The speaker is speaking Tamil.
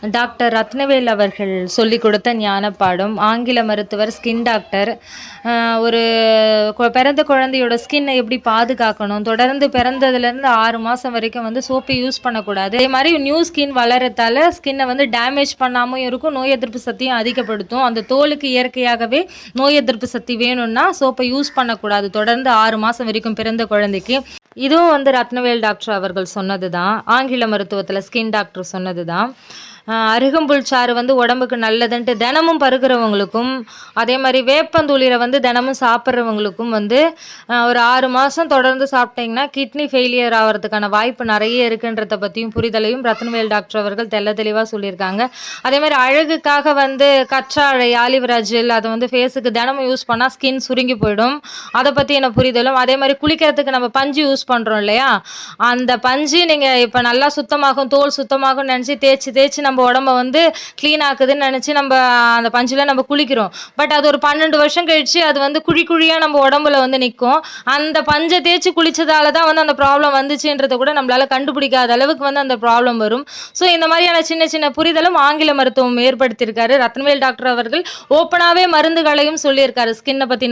டாக்டர் ரத்னவேல் அவர்கள் சொல்லிக் கொடுத்த ஞானப்பாடம். ஆங்கில மருத்துவர் ஸ்கின் டாக்டர் ஒரு கொ- பிறந்த குழந்தையோட ஸ்கின்னை எப்படி பாதுகாக்கணும்? தொடர்ந்து பிறந்ததுலேருந்து ஆறு மாதம் வரைக்கும் வந்து சோப்பை யூஸ் பண்ணக்கூடாது. அதே மாதிரி நியூ ஸ்கின் வளரத்தால் ஸ்கின்னை வந்து டேமேஜ் பண்ணாமல் இருக்கும் நோய் எதிர்ப்பு சக்தியும் அதிகப்படுத்தும். அந்த தோலுக்கு இயற்கையாகவே நோய் எதிர்ப்பு சக்தி வேணும்னா சோப்பை யூஸ் பண்ணக்கூடாது. தொடர்ந்து ஆறு மாதம் வரைக்கும் பிறந்த குழந்தைக்கு. இதுவும் வந்து ரத்னவேல் டாக்டர் அவர்கள் சொன்னது தான் ஆங்கில மருத்துவத்தில் ஸ்கின் டாக்டர் சொன்னது தான் அருகம்புல் சாறு வந்து உடம்புக்கு நல்லதுன்ட்டு தினமும் பருகிறவங்களுக்கும் அதே மாதிரி வேப்பந்தூளிரை வந்து தினமும் சாப்பிட்றவங்களுக்கும் வந்து ஒரு ஆறு மாதம் தொடர்ந்து சாப்பிட்டீங்கன்னா கிட்னி ஃபெயிலியர் ஆகிறதுக்கான வாய்ப்பு நிறைய இருக்குன்றத பற்றியும் புரிதலையும் ரத்னவேல் டாக்டர் அவர்கள் தெள்ள தெளிவாக சொல்லியிருக்காங்க. அதே மாதிரி அழகுக்காக வந்து கற்றாழை ஆலிவராஜில் அதை வந்து ஃபேஸுக்கு தினமும் யூஸ் பண்ணால் ஸ்கின் சுருங்கி போயிடும். அதை பற்றி என்ன புரிதலும்? அதே மாதிரி குளிக்கிறதுக்கு நம்ம பஞ்சு யூஸ் பண்ணுறோம் இல்லையா? அந்த பஞ்சு நீங்கள் இப்போ நல்லா சுத்தமாகும் தோல் சுத்தமாகும் நினச்சி தேய்ச்சி தேய்ச்சி நம்ம உடம்ப வந்து க்ளீன் ஆக்குதுன்னு நினச்சி நம்ம அந்த பஞ்சில் நம்ம குளிக்கிறோம். பட் அது ஒரு பன்னெண்டு வருஷம் கழிச்சு அது வந்து குழி குழியாக நம்ம உடம்புல வந்து நிற்கும் அந்த பஞ்சை தேய்ச்சி குளிச்சதால தான் வந்து அந்த ப்ராப்ளம் வந்துச்சுன்றதை கூட நம்மளால் கண்டுபிடிக்காத அளவுக்கு வந்து அந்த ப்ராப்ளம் வரும். ஸோ இந்த மாதிரியான சின்ன சின்ன புரிதலும் ஆங்கில மருத்துவம் ஏற்படுத்தியிருக்காரு ரத்னவேல் டாக்டர் அவர்கள். ஓப்பனாகவே மருந்துகளையும் சொல்லியிருக்காரு. ஸ்கின்னை பற்றின